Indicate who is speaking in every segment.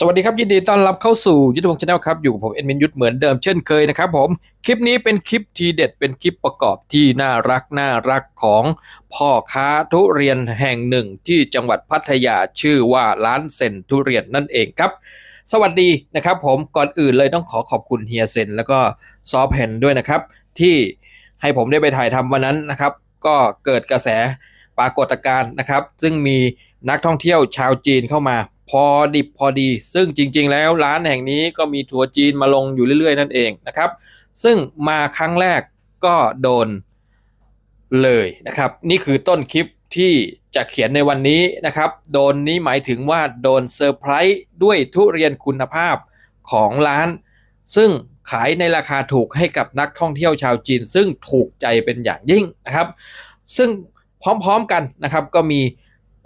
Speaker 1: สวัสดีครับ ยินดีต้อนรับเข้าสู่ยุทธพงศ์ชาแนลครับ อยู่กับผมเอ็ดมินยุทธเหมือนเดิมเช่นเคยนะครับผม คลิปนี้เป็นคลิปทีเด็ดเป็นคลิปประกอบที่น่ารักน่ารักของพ่อค้าทุเรียนแห่งหนึ่งที่จังหวัดพัทยาชื่อว่าร้านเซนทุเรียนนั่นเองครับ สวัสดีนะครับผมก่อนอื่นเลยต้องขอขอบคุณเฮียเซนแล้วก็ซอฟแฮนด้วยนะครับ ที่ให้ผมได้ไปถ่ายทำวันนั้นนะครับ ก็เกิดกระแสปรากฏการณ์นะครับ ซึ่งมีนักท่องเที่ยวชาวจีนเข้ามา พอดิบพอดี ซึ่งจริง ๆ แล้วร้านแห่งนี้ก็มีทัวร์จีนมาลงอยู่เรื่อย ๆ นั่นเองนะครับ ซึ่งมาครั้งแรกก็โดนเลยนะครับ นี่คือต้นคลิปที่จะเขียนในวันนี้นะครับ โดนนี้หมายถึงว่าโดนเซอร์ไพรส์ด้วยทุเรียนคุณภาพของร้าน ซึ่งขายในราคาถูกให้กับนักท่องเที่ยวชาวจีน ซึ่งถูกใจเป็นอย่างยิ่งนะครับ ซึ่งพร้อมๆกันนะครับก็มี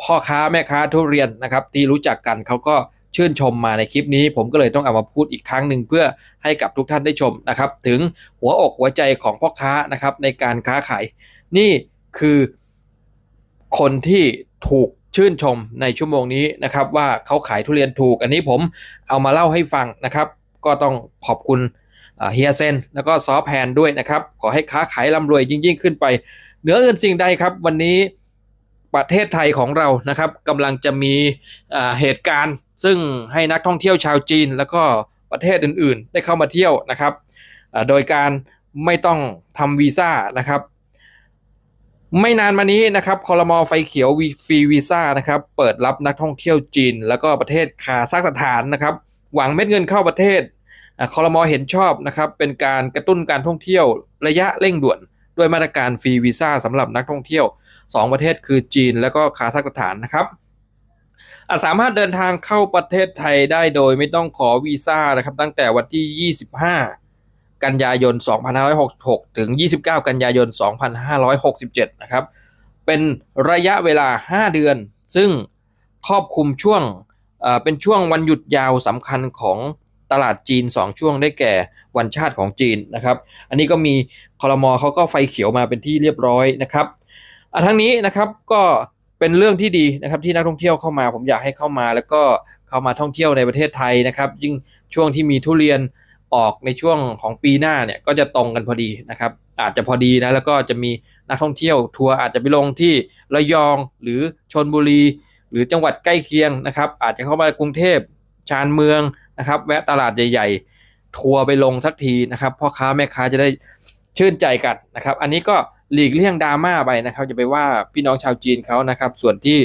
Speaker 1: พ่อค้าแม่ค้าทุเรียนนะครับที่รู้จักกันเขาก็ชื่นชมมาในคลิปนี้ ผมก็เลยต้องเอามาพูดอีกครั้งหนึ่งเพื่อให้กับทุกท่านได้ชมนะครับ ถึงหัวอกหัวใจของพ่อค้านะครับในการค้าขาย นี่คือคนที่ถูกชื่นชมในชั่วโมงนี้นะครับ ว่าเขาขายทุเรียนถูก อันนี้ผมเอามาเล่าให้ฟังนะครับ ก็ต้องขอบคุณเฮียเซนแล้วก็ซอฟแพนด้วยนะครับ ขอให้ค้าขายร่ำรวยยิ่ง ๆ ขึ้นไป เหนืออื่นสิ่งใดครับ วันนี้ ประเทศไทยของเรานะครับกำลังจะมีเหตุการณ์ ซึ่งให้นักท่องเที่ยวชาวจีน แล้วก็ประเทศอื่นๆ ได้เข้ามาเที่ยวนะครับโดยการไม่ต้องทำวีซ่านะครับ ไม่นานมานี้นะครับคอรมอไฟเขียวฟรีวีซ่านะครับ เปิดรับนักท่องเที่ยวจีน แล้วก็ประเทศคาซัคสถานนะครับ หวังเม็ดเงินเข้าประเทศคอรมอเห็นชอบนะครับ เป็นการกระตุ้นการท่องเที่ยวระยะเร่งด่วน ด้วยมาตรการฟรีวีซ่าสำหรับนักท่องเที่ยว 2 ประเทศคือจีนและก็คาซัคสถานนะครับสามารถเดินทางเข้าประเทศไทยได้โดยไม่ต้องขอวีซ่านะครับ ตั้งแต่วันที่ 25 กันยายน 2566 ถึง 29 กันยายน 2567 นะครับ เป็นระยะเวลา 5 เดือน ซึ่งครอบคลุมช่วงเป็นช่วงวันหยุดยาวสำคัญของตลาดจีน 2 ช่วงได้แก่วันชาติของจีนนะครับ อันนี้ก็มีคอรมอเขาก็ไฟเขียวมาเป็นที่เรียบร้อยนะครับ ทั้งนี้นะครับก็เป็นเรื่องที่ดีนะครับที่นักท่องเที่ยวเข้ามาผมอยากให้เข้ามาแล้วก็เข้ามาท่องเที่ยวในประเทศไทยนะครับ ยิ่งช่วงที่มีทุเรียนออกในช่วงของปีหน้าเนี่ยก็จะตรงกันพอดีนะครับ อาจจะพอดีนะแล้วก็จะมีนักท่องเที่ยวทัวร์อาจจะไปลงที่ระยองหรือชนบุรี หรือจังหวัดใกล้เคียงนะครับ อาจจะเข้ามากรุงเทพชานเมืองนะครับ แวะตลาดใหญ่ ๆ ทัวร์ไปลงสักทีนะครับพ่อค้าแม่ค้าจะได้ชื่นใจกันนะครับ อันนี้ก็ หลีกเลี่ยงดราม่าไปนะครับจะไปว่าพี่น้องชาวจีนเขานะครับ ส่วนที่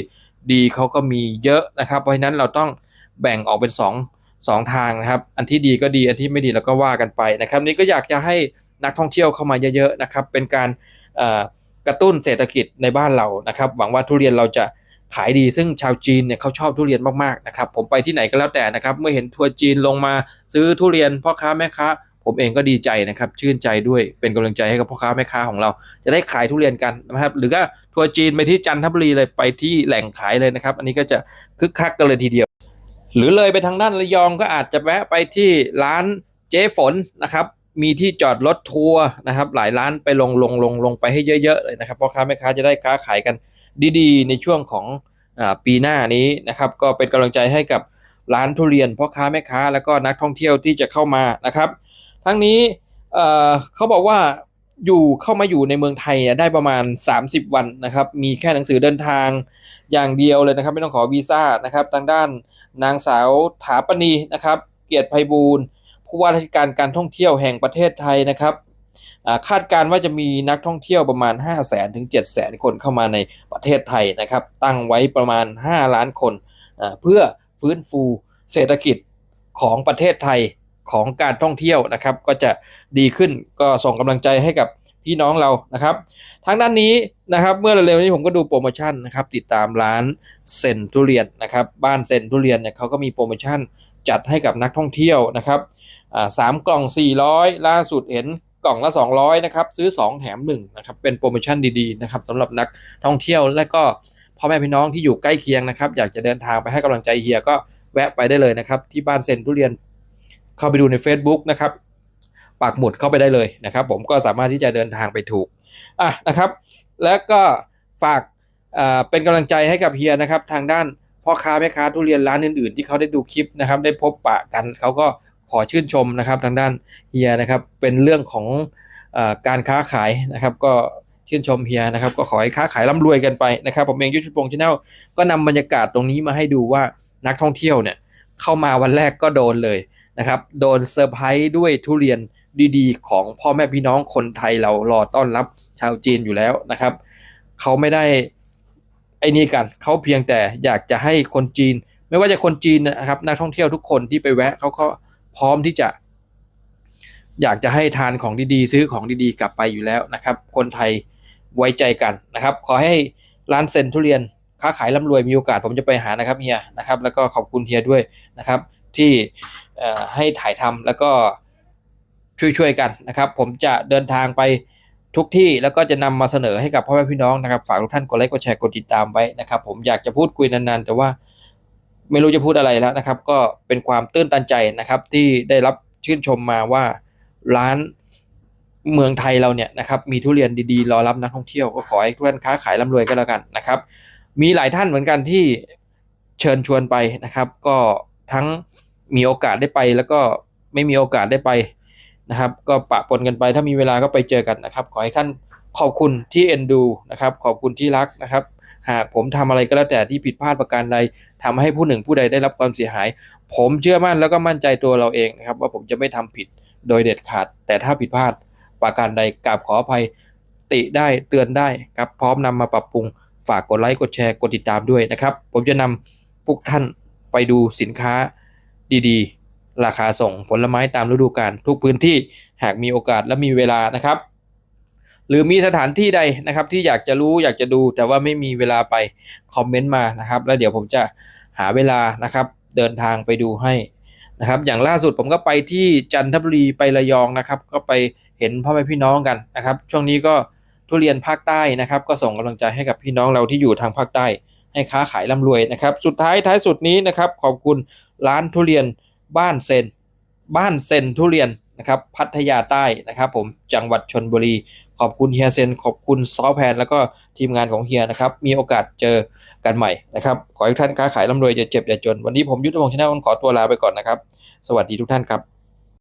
Speaker 1: ดีเขาก็มีเยอะนะครับ เพราะฉะนั้นเราต้องแบ่งออกเป็น2งทางนะครับ อันที่ดีก็ดีอันที่ไม่ดีเราก็ว่ากันไปนะครับ นี่ก็อยากจะให้นักท่องเที่ยวเข้ามาเยอะๆนะครับ เป็นการกระตุ้นเศรษฐกิจในบ้านเรานะครับ หวังว่าทุเรียนเราจะขายดีซึ่งชาวจีนเนี่ยเขาชอบทุเรียนมากๆนะครับ ผมไปที่ไหนก็แล้วแต่นะครับ เมื่อเห็นทัวร์จีนลงมาซื้อทุเรียนพ่อค้าแม่ค้า ผมเองก็ดีใจนะครับ ชื่นใจด้วยเป็นกำลังใจให้กับพ่อค้าแม่ค้าของเรา จะได้ขายทุเรียนกันนะครับ หรือก็ทัวร์จีนไปที่จันทบุรีเลยไปที่แหล่งขายเลยนะครับ อันนี้ก็จะคึกคักกันเลยทีเดียว หรือเลยไปทางด้านระยองก็อาจจะแวะไปที่ร้านเจ๊ฝนนะครับมีที่จอดรถทัวร์นะครับหลายร้านไปลงลงลงลงไปให้เยอะๆเลยนะครับพ่อค้าแม่ค้าจะได้ค้าขายกันดีๆ ในช่วงของปีหน้านี้นะครับก็เป็นกำลังใจให้กับร้านทุเรียนพ่อค้าแม่ค้า แล้วก็นักท่องเที่ยวที่จะเข้ามานะครับ ทั้งนี้เขาบอกว่าอยู่เข้ามาอยู่ในเมืองไทยได้ประมาณ 30 วันนะครับ มีแค่หนังสือเดินทางอย่างเดียวเลยนะครับ ไม่ต้องขอวีซ่านะครับ ทางด้านนางสาวถาปณีนะครับ เกียรติไพบูลผู้ว่าราชการการท่องเที่ยวแห่งประเทศไทยนะครับคาดการว่าจะมีนักท่องเที่ยวประมาณ 5 0 0แสนถึง 7 0 0แสนคนเข้ามาในประเทศไทยนะครับ ตั้งไว้ประมาณ 5 ล้านคน เพื่อฟื้นฟูเศรษฐกิจของประเทศไทย ของการท่องเที่ยวนะครับ ก็จะดีขึ้นก็ส่งกำลังใจให้กับพี่น้องเรานะครับทางด้านนี้นะครับเมื่อเร็วๆนี้ผมก็ดูโปรโมชั่นนะครับติดตามร้านเซนทุเรียนนะครับบ้านเซนทุเรียนเนี่ยเขาก็มีโปรโมชั่นจัดให้กับนักท่องเที่ยวนะครับสามกล่อง 400 ล่าสุดเห็นกล่องละ 200นะครับซื้อ 2 แถม1นะครับเป็นโปรโมชั่นดีๆนะครับสำหรับนักท่องเที่ยวและก็พ่อแม่พี่น้องที่อยู่ใกล้เคียงนะครับ อยากจะเดินทางไปให้กำลังใจเฮียก็แวะไปได้เลยนะครับ ที่บ้านเซนทุเรียน เข้าไปดูใน Facebook นะครับปักหมุดเข้าไปได้เลยนะครับ ผมก็สามารถที่จะเดินทางไปถูกอะนะครับ แล้วก็ฝากเป็นกำลังใจให้กับเฮียนะครับ ทางด้านพ่อค้าแม่ค้าทุเรียนร้านอื่นๆ ที่เขาได้ดูคลิปนะครับ ได้พบปะกันเขาก็ขอชื่นชมนะครับ ทางด้านเฮียนะครับ เป็นเรื่องของอการค้าขายนะครับ ก็ชื่นชมเฮียนะครับ ก็ขอให้ค้าขายร่ำรวยกันไปนะครับ ผมเองยุทธพงศ์ชาแนลก็นำบรรยากาศตรงนี้มาให้ดูว่านักท่องเที่ยวเนี่ยเข้ามาวันแรกก็โดนเลย นะครับโดนเซอร์ไพรส์ด้วยทุเรียนดีๆ ของพ่อแม่พี่น้องคนไทยเรารอต้อนรับชาวจีนอยู่แล้วนะครับเขาไม่ได้ไอ้นี่กันเขาเพียงแต่อยากจะให้คนจีน ไม่ว่าจะคนจีนนะครับนักท่องเที่ยวทุกคนที่ไปแวะเขาก็พร้อมที่จะอยากจะให้ทานของดีๆ ซื้อของดีๆ กลับไปอยู่แล้วนะครับ คนไทยไว้ใจกันนะครับ ขอให้ร้านเซนทุเรียนค้าขายร่ำรวยมีโอกาสผมจะไปหานะครับเฮียนะครับ แล้วก็ขอบคุณเฮียด้วยนะครับ ที่ให้ถ่ายทำแล้วก็ช่วยๆกันนะครับ ผมจะเดินทางไปทุกที่แล้วก็จะนำมาเสนอให้กับพ่อแม่พี่น้องนะครับฝากทุกท่านกดไลค์กดแชร์กดติดตามไว้นะครับ ผมอยากจะพูดคุยนานๆ แต่ว่าไม่รู้จะพูดอะไรแล้วนะครับ ก็เป็นความตื้นตันใจนะครับที่ได้รับชื่นชมมาว่าร้านเมืองไทยเราเนี่ยนะครับมีทุเรียนดีๆ รอรับนักท่องเที่ยวก็ขอให้ทุกท่านค้าขายร่ำรวยก็แล้วกันนะครับ มีหลายท่านเหมือนกันที่เชิญชวนไปนะครับ ก็ ทั้งมีโอกาสได้ไปแล้วก็ไม่มีโอกาสได้ไปนะครับ ก็ปะปนกันไปถ้ามีเวลาก็ไปเจอกันนะครับ ขอให้ท่านขอบคุณที่เอ็นดูนะครับ ขอบคุณที่รักนะครับ หากผมทำอะไรก็แล้วแต่ที่ผิดพลาดประการใดทำให้ผู้หนึ่งผู้ใดได้รับความเสียหาย ผมเชื่อมั่นแล้วก็มั่นใจตัวเราเองนะครับ ว่าผมจะไม่ทำผิดโดยเด็ดขาด แต่ถ้าผิดพลาดประการใดกราบขออภัยติได้เตือนได้ครับพร้อมนำมาปรับปรุงฝากกดไลค์กดแชร์กดติดตามด้วยนะครับ ผมจะนำพวกท่าน ไปดูสินค้าดีๆ ราคาส่งผลไม้ตามฤดูกาลทุกพื้นที่หากมีโอกาสและมีเวลานะครับ หรือมีสถานที่ใดนะครับที่อยากจะรู้อยากจะดูแต่ว่าไม่มีเวลาไปคอมเมนต์มานะครับ แล้วเดี๋ยวผมจะหาเวลานะครับ เดินทางไปดูให้นะครับอย่างล่าสุดผมก็ไปที่จันทบุรีไประยองนะครับ ก็ไปเห็นพ่อแม่พี่น้องกันนะครับ ช่วงนี้ก็ทุเรียนภาคใต้นะครับ ก็ส่งกำลังใจให้กับพี่น้องเราที่อยู่ทางภาคใต้ ให้ค้าขายร่ำรวยนะครับ สุดท้ายท้ายสุดนี้นะครับขอบคุณร้านทุเรียนบ้านเซน บ้านเซนทุเรียนนะครับพัทยาใต้นะครับผมจังหวัดชนบุรี ขอบคุณเฮียเซน ขอบคุณซอแพน แล้วก็ทีมงานของเฮียนะครับ มีโอกาสเจอกันใหม่นะครับ ขอให้ทุกท่านค้าขายร่ำรวยจะเจ็บอย่าจน วันนี้ผมยุทธพงศ์ชนะขอตัวลาไปก่อนนะครับ สวัสดีทุกท่านครับ